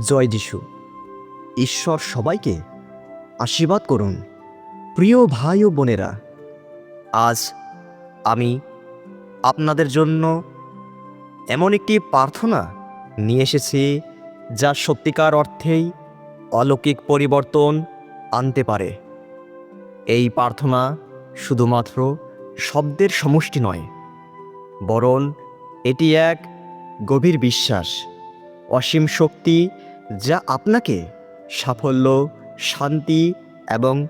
জয় যিশু। ঈশ্বর সবাইকে আশীর্বাদ করুন। প্রিয় ভাই ও বোনেরা, আজ আমি আপনাদের জন্য এমন একটি প্রার্থনা নিয়ে এসেছি যা সত্যিকার অর্থেই অলৌকিক পরিবর্তন আনতে পারে। এই প্রার্থনা শুধুমাত্র শব্দের সমষ্টি নয়, বরং এটি এক গভীর বিশ্বাস, অসীম শক্তি যা আপনাকে সাফল্য, শান্তি এবং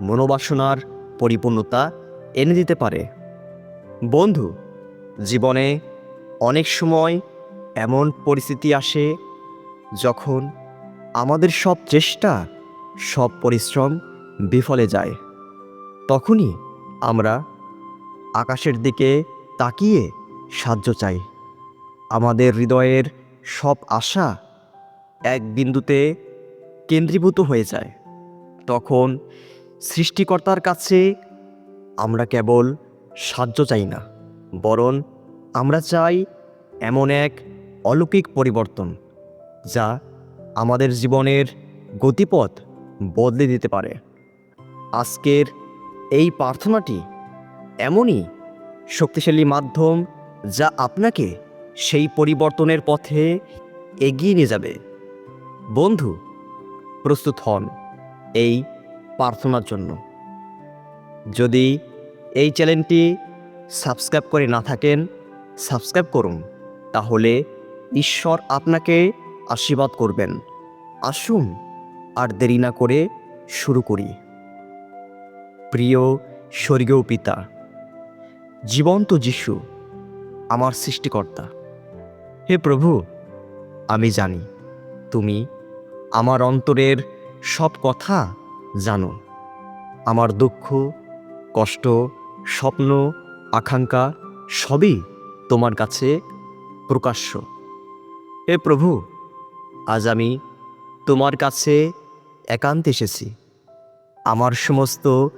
মনোবাসনার পরিপূর্ণতা এনে দিতে পারে। বন্ধু, জীবনে অনেক সময় এমন পরিস্থিতি আসে যখন আমাদের সব চেষ্টা, সব পরিশ্রম বিফলে যায়। তখনই আমরা আকাশের দিকে তাকিয়ে সাহায্য চাই। আমাদের হৃদয়ের সব আশা এক বিন্দুতে কেন্দ্রীভূত হয়ে যায়। তখন সৃষ্টিকর্তার কাছে আমরা কেবল সাহায্য চাই না, বরং আমরা চাই এমন এক অলৌকিক পরিবর্তন যা আমাদের জীবনের গতিপথ বদলে দিতে পারে। আজকের এই প্রার্থনাটি এমনই শক্তিশালী মাধ্যম যা আপনাকে সেই পরিবর্তনের পথে এগিয়ে নিয়ে যাবে। বন্ধু, প্রস্তুত হন এই প্রার্থনার জন্য। যদি এই চ্যানেলটি সাবস্ক্রাইব করে না থাকেন, সাবস্ক্রাইব করুন, তাহলে ঈশ্বর আপনাকে আশীর্বাদ করবেন। আসুন আর দেরি না করে শুরু করি। প্রিয় স্বর্গীয় পিতা, জীবন্ত যিশু, আমার সৃষ্টিকর্তা। হে প্রভু, আমি জানি তুমি আমার অন্তরের সব কথা জানো। আমার দুঃখ, কষ্ট, স্বপ্ন, আকাঙ্ক্ষা সবই তোমার কাছে প্রকাশ্য। হে প্রভু, আজ আমি তোমার কাছে একান্তে এসেছি। আমার সমস্ত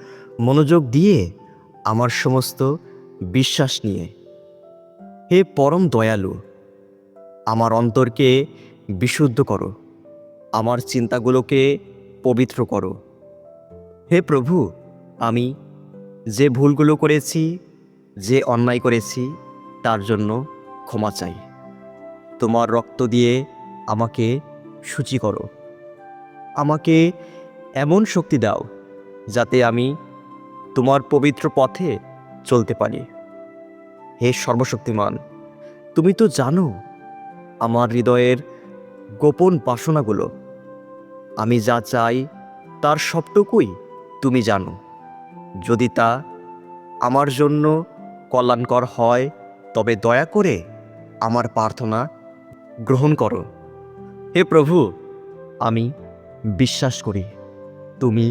মনোযোগ দিয়ে, আমার সমস্ত বিশ্বাস নিয়ে। হে পরম দয়ালু, আমার অন্তরকে বিশুদ্ধ করো। আমার চিন্তাগুলোকে পবিত্র করো। হে প্রভু, আমি যে ভুলগুলো করেছি, যে অন্যায় করেছি, তার জন্য ক্ষমা চাই। তোমার রক্ত দিয়ে আমাকে সূচি করো। আমাকে এমন শক্তি দাও যাতে আমি তোমার পবিত্র পথে চলতে পারি। হে সর্বশক্তিমান, তুমি তো জানো আমার হৃদয়ের গোপন বাসনাগুলো। আমি যা চাই, তার সবটুকুই তুমি জানো। যদি তা আমার জন্য কল্যাণকর হয়, তবে দয়া করে আমার প্রার্থনা গ্রহণ করো। হে প্রভু, আমি বিশ্বাস করি, তুমি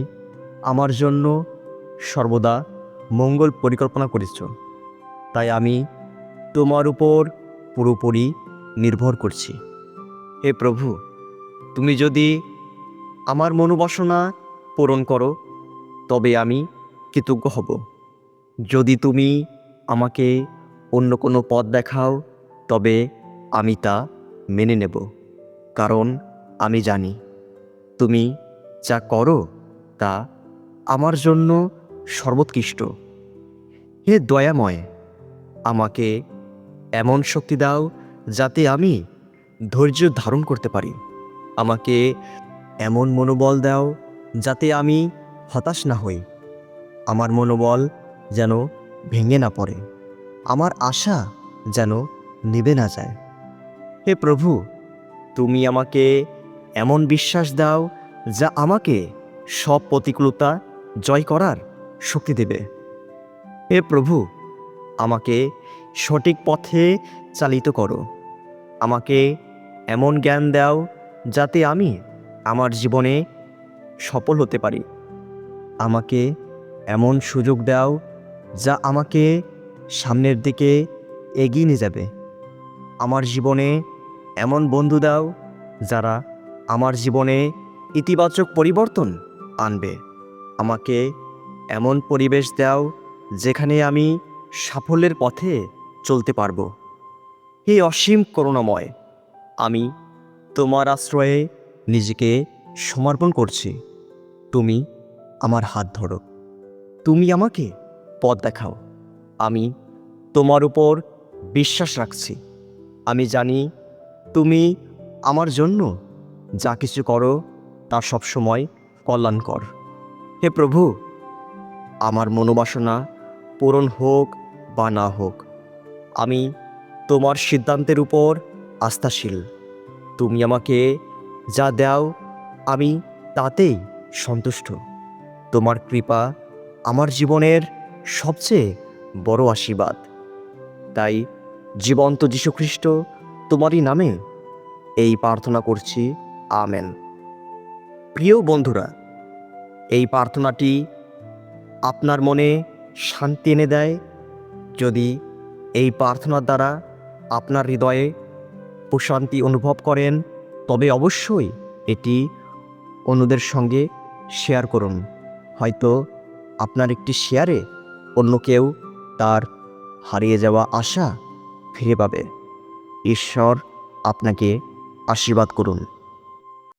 আমার জন্য সর্বদা মঙ্গল পরিকল্পনা করেছ। তাই আমি তোমার উপর পুরোপুরি নির্ভর করছি। হে প্রভু, তুমি যদি আমার মনোবাসনা পূরণ করো, তবে আমি কৃতজ্ঞ হব। যদি তুমি আমাকে অন্য কোনো পথ দেখাও, তবে আমি তা মেনে নেব, কারণ আমি জানি তুমি যা করো তা আমার জন্য সর্বোৎকৃষ্ট। হে দয়াময়, আমাকে এমন শক্তি দাও যাতে আমি ধৈর্য ধারণ করতে পারি। আমাকে এমন মনোবল দাও যাতে আমি হতাশ না হই। আমার মনোবল যেন ভেঙে না পড়ে। আমার আশা যেন নিবে না যায়। হে প্রভু, তুমি আমাকে এমন বিশ্বাস দাও যা আমাকে সব প্রতিকূলতা জয় করার শক্তি দেবে। হে প্রভু, আমাকে সঠিক পথে চালিত করো। আমাকে এমন জ্ঞান দাও যাতে আমি আমার জীবনে সফল হতে পারি। আমাকে এমন সুযোগ দাও যা আমাকে সামনের দিকে এগিয়ে নিয়ে যাবে। আমার জীবনে এমন বন্ধু দাও যারা আমার জীবনে ইতিবাচক পরিবর্তন আনবে। আমাকে এমন পরিবেশ দাও যেখানে আমি সাফল্যের পথে চলতে পারব। হে অসীম করুণাময়, আমি তোমার আশ্রয়ে নিজেকে সমর্পণ করছি। তুমি আমার হাত ধরো। তুমি আমাকে পথ দেখাও। আমি তোমার উপর বিশ্বাস রাখছি। আমি জানি তুমি আমার জন্য যা কিছু করো তা সবসময় কল্যাণকর। হে প্রভু, আমার মনোবাসনা পূরণ হোক বা না হোক, আমি তোমার সিদ্ধান্তের উপর আস্থাশীল। তুমি আমাকে যা দাও, আমি তাতেই সন্তুষ্ট। তোমার কৃপা আমার জীবনের সবচেয়ে বড় আশীর্বাদ। তাই জীবন্ত যীশুখ্রিস্ট তোমারই নামে এই প্রার্থনা করছি, আমেন। প্রিয় বন্ধুরা, এই প্রার্থনাটি আপনার মনে শান্তি এনে দেয় যদি এই প্রার্থনার দ্বারা আপনার হৃদয়ে প্রশান্তি অনুভব করেন তবে অবশ্যই এটি অন্যদের সঙ্গে শেয়ার করুন। হয়তো আপনার একটি শেয়ারে অন্য কেউ তার হারিয়ে যাওয়া আশা ফিরে পাবে। ঈশ্বর আপনাকে আশীর্বাদ করুন।